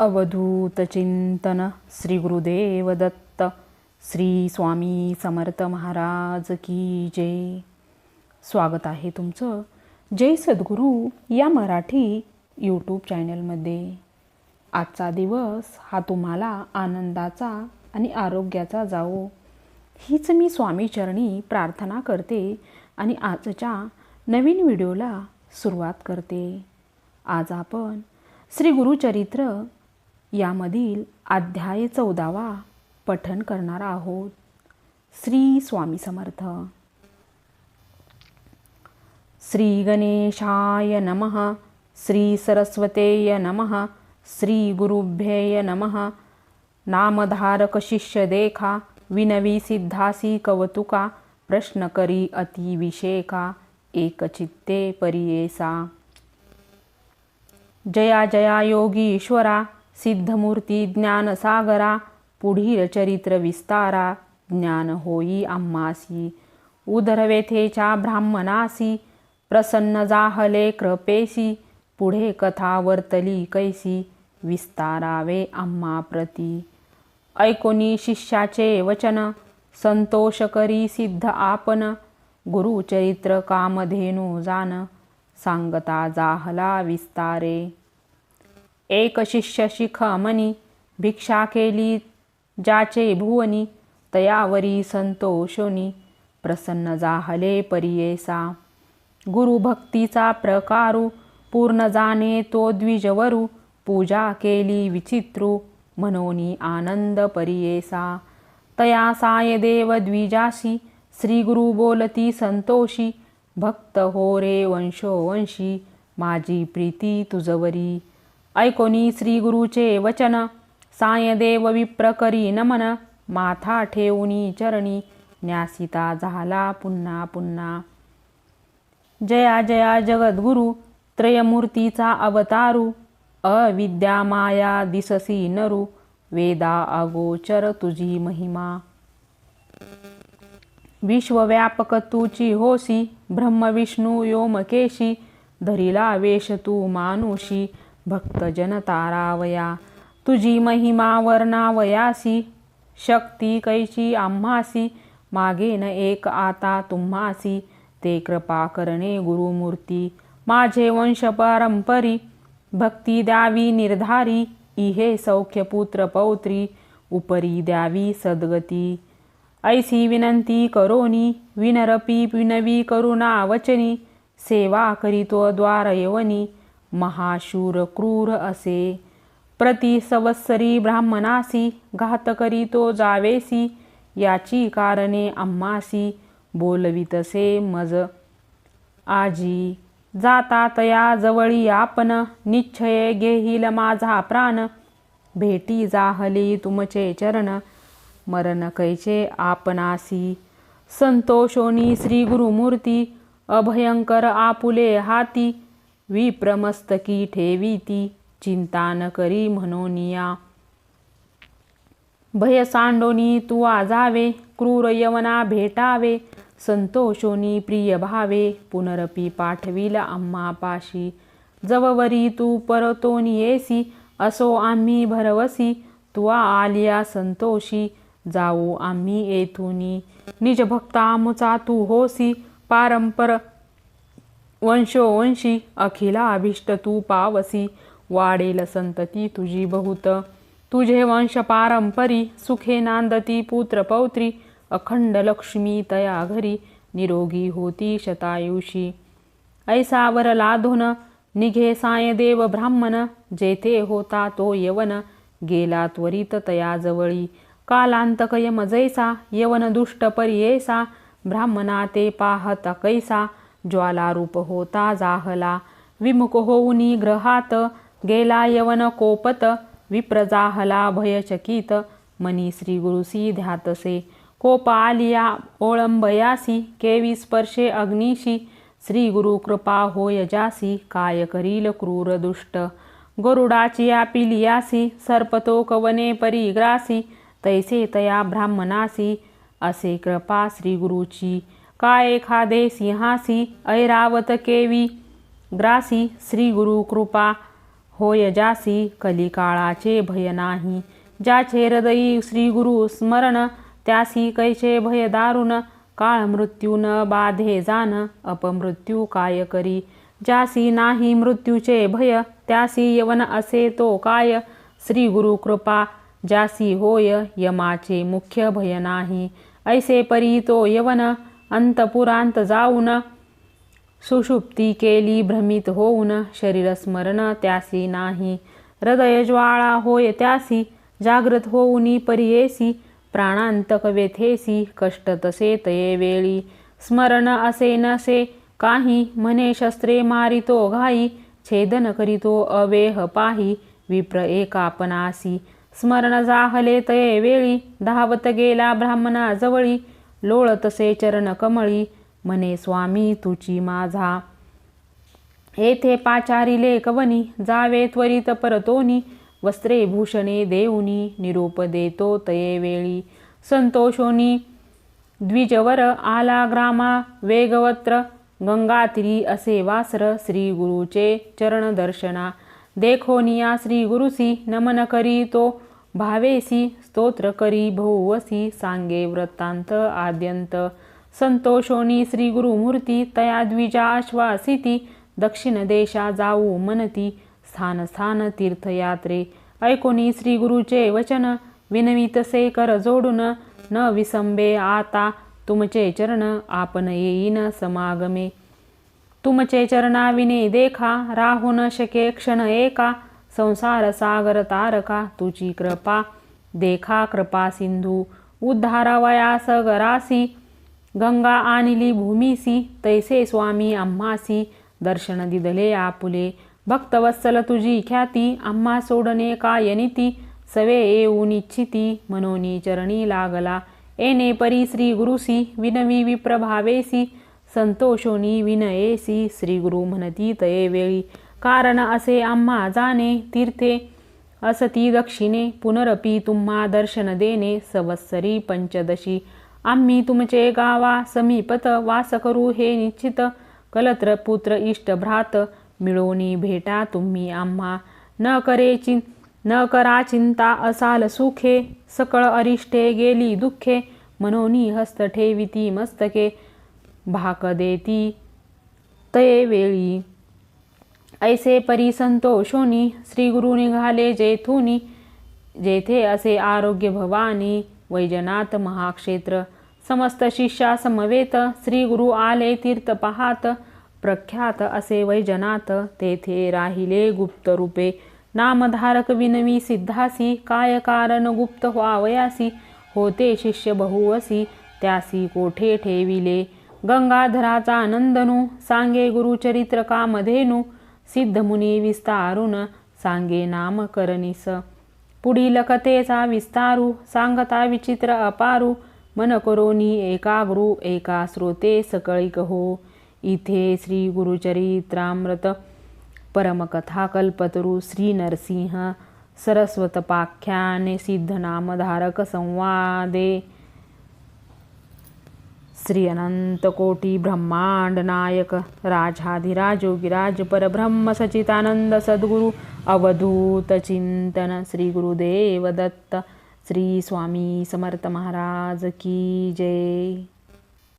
अवधूत चिंतन श्री गुरुदेव दत्त श्री स्वामी समर्थ महाराज की जय. स्वागत आहे तुमचं जय सद्गुरू या मराठी यूट्यूब चॅनलमध्ये. आजचा दिवस हा तुम्हाला आनंदाचा आणि आरोग्याचा जावो. हीच मी स्वामीचरणी प्रार्थना करते आणि आजच्या नवीन व्हिडिओला सुरुवात करते. आज आपण श्री गुरुचरित्र यामधील अध्याय चौदावा पठन करणार आहोत. श्री स्वामी समर्थ. श्री गणेशाय नमः श्री सरस्वतेय नमः श्री गुरुभ्येय नमः. नामधारक शिष्य देखा विनवी सिद्धासी कवतुका प्रश्न करी अतिविषेका एकचित्ते परियेसा. जया जया योगीश्वरा सिद्धमूर्ती ज्ञानसागरा पुढील चरित्र विस्तारा ज्ञान होई आम्हासी उदरवेथेच्या ब्राह्मणासी प्रसन्न जाहले कृपेसी पुढे कथा वर्तली कैसी विस्तारावे आम्हा प्रती. ऐकोनी शिष्याचे वचन संतोष करी सिद्ध आपण गुरुचरित्र कामधेनू जान सांगता जाहला विस्तारे. एक शिष्य शिख मनी भिक्षा केली ज्याचे भुवनी तयावरी संतोषोनी प्रसन्न जाहले परियेसा. गुरुभक्तीचा प्रकारू पूर्ण जाणे तो द्विजवरू पूजा केली विचित्रू मनोनी आनंद परियेसा. तया साय देव द्विजाशी श्री गुरु बोलती संतोषी भक्त हो रे वंशोवंशी माझी प्रीती तुझवरी. ऐकोनी श्री गुरुचे वचन सायदेव विप्रकरी नमन. माथा ठेवूनी चरणी. न्यासिता झाला पुन्हा पुन्हा. जया जया जगद्गुरु त्रयमूर्तीचा अवतारू. अविद्या माया दिससी नरू. वेदा अगोचर तुझी महिमा. विश्वव्यापक तूची होसी. ब्रह्मविष्णू योमकेशी धरिला वेश तू मानुषी. भक्तजन तारावया तुझी महिमा वर्णावयासी शक्ती कैची आम्हासी मागेन एक आता तुम्हासी. ते कृपा करणे गुरुमूर्ती माझे वंश पारंपरी. भक्ती द्यावी निर्धारी इहे सौख्य पुत्र पौत्री. उपरी द्यावी सद्गती. ऐसी विनंती करोनी विनरपी विनवी करुणा वचनी सेवा करीतो द्वार यवनी महाशूर क्रूर असे. प्रति संवत्सरी ब्राह्मणासी घात करीतो जावेसी याची कारणे आम्हासी बोलवितसे मज. आजी जाता तया जवळी आपण निश्चय घेईल माझा प्राण. भेटी जाहली तुमचे चरण मरण कैचे आपणासी. संतोषोनी श्री गुरुमूर्ती अभयंकर आपुले हाती विप्रमस्तकी ठेवी ती चिंता न करी म्हणोनिया भय सांडोनी तू आजावे क्रूर यवना भेटावे संतोषोनी प्रिय भावे पुनरपी पाठविल आम्हा पाशी. जववरी तू परतोनी येसी असो आम्ही भरवसी तुवा आलिया संतोषी जाऊ आम्ही येथुनी. निज भक्ता तू होसी पारंपर वंशोवंशी अखिला अभिष्ट तू पावसी वाढेल संतती तुझी बहुत. तुझे वंश पारंपरी सुखे नांदती पुत्र पौत्री अखंड लक्ष्मी तया घरी निरोगी होती शतायुषी. ऐसा वर लाधोन निघे सायदेव ब्राह्मण जेथे होता तो यवन गेला त्वरित तया जवळी. कालांतकय यमजैसा यवन दुष्ट परियेसा ब्राह्मणा ते पाहत कैसा ज्वालारूप होता जाहला विमुख होऊनी ग्रहात गेला यवन कोपत विप्रजाहला भयचकित मनी श्री गुरुसी ध्यातसे. कोप आलिया ओळंबयासी केवी स्पर्शे अग्निशी श्री गुरु कृपा होय जासी काय करील क्रूर दुष्ट. गरुडाची पिलियासी सर्पतो कवने परिग्रासी तैसे तया ब्राह्मणासी असे कृपा श्री गुरुची काय एखादे सिंहासी ऐरावत केवी? ग्रासी श्री गुरु कृपा. होय जासी कलिकाळाचे भय नाही. ज्याचे हृदयी श्री गुरु स्मरण त्यासी कैचे भय दारुण? काळ मृत्यू न बाधे जान अपमृत्यू काय करी? ज्यासी नाही मृत्यूचे भय त्यासी यवन असे तो काय? श्री गुरु कृपा. ज्यासी होय यमाचे मुख्य भय नाही. ऐसे परी तो यवन अंतपुरांत जाऊन सुषुप्ती केली भ्रमित होऊन शरीर स्मरण त्यासी नाही हृदय ज्वाळा होय त्यासी जागृत होऊनी परियेसी प्राणांतक व्यथेसी कष्ट तसे तये वेळी स्मरण असे नसे काही म्हणे शस्त्रे मारितो घाई छेदन करीतो अवेह पाही विप्र एकापनासी स्मरण जाहले तये वेळी धावत गेला ब्राह्मणाजवळी लोळ तसे चरण कमळी म्हणे स्वामी तुची माझा. येथे पाचारी लेकवनी जावे त्वरित परतोनी वस्त्रे भूषणे देऊनी निरोप देतो तये वेळी. संतोषोनी द्विजवर आला ग्रामा वेगवत्र गंगातिरी असे वासर श्री गुरुचे चरण दर्शना. देखोनिया श्री गुरुसी नमन करी तो भावेसी स्तोत्र करी भोवसी सांगे वृत्तांत आद्यंत। संतोषोनी श्री गुरुमूर्ती तया द्विजा आश्वासिती। दक्षिण देशा जाऊ मनती स्थान स्थान तीर्थयात्रे। ऐकोनी श्री गुरुचे वचन विनवितसे कर जोडून न विसंबे आता तुमचे चरण आपण येईन समागमे। तुमचे चरणाविने देखा राहू न शके क्षण एका संसार सागर तारका तुझी कृपा। देखा कृपा सिंधू उद्धारावया गरासी गंगा आणली भूमीसी तैसे स्वामी आम्हासी दर्शन दिदले आपुले भक्तवत्सल तुझी ख्याती आम्हा सोडणे कायनिती सवे येऊन इच्छिती मनोनी चरणी लागला एने परी श्री गुरुसी विनवी विप्रभावेसी संतोषोनी विनयेसी श्री गुरु म्हणती तये वेळी कारण असे आम्हा जाणे तीर्थे असती दक्षिणे पुनरपी तुम्हा दर्शन देणे सवत्सरी पंचदशी. आम्ही तुमचे गावा समीपत वास करू हे निश्चित. कलत्र पुत्र इष्ट भ्रात मिळोनी भेटा तुम्ही आम्हा. न करे चिं न करा चिंता असाल सुखे. सकळ अरिष्टे गेली दुःखे. मनोनी हस्त ठेविती मस्तके. भाक देती तये वेळी. ऐसे परी संतोषोनी श्री गुरु निघाले जेथुनी जेथे असे आरोग्य भवानी वैजनाथ महाक्षेत्र समस्त शिष्या समवेत श्री गुरु आले तीर्थ पाहात प्रख्यात असे वैजनाथ तेथे राहिले गुप्त रूपे नामधारक विनवी सिद्धासी काय कारण गुप्त व्हावयासी होते शिष्य बहुवसी त्यासी कोठे ठेविले? गंगाधराचा आनंदनु सांगे गुरुचरित्र कामधेनू सिद्धमुनी विस्तारून सांगे नाम करनिस. पुढील कथेचा विस्तारू सांगता विचित्र अपारू मन करोनी एकाग्रु एका श्रोते सकळी हो. इथे श्री गुरुचरित्रामृत परमकथा कल्पतरू श्री नरसिंह सरस्वतपाख्याने सिद्धनामधारक संवादे. श्री अनंत कोटी ब्रह्मांड नायक राजाधिराज योगिराज परब्रह्म सचितानंद सद्गुरु अवधूत चिंतन श्री गुरुदेव दत्त श्री स्वामी समर्थ महाराज की जय।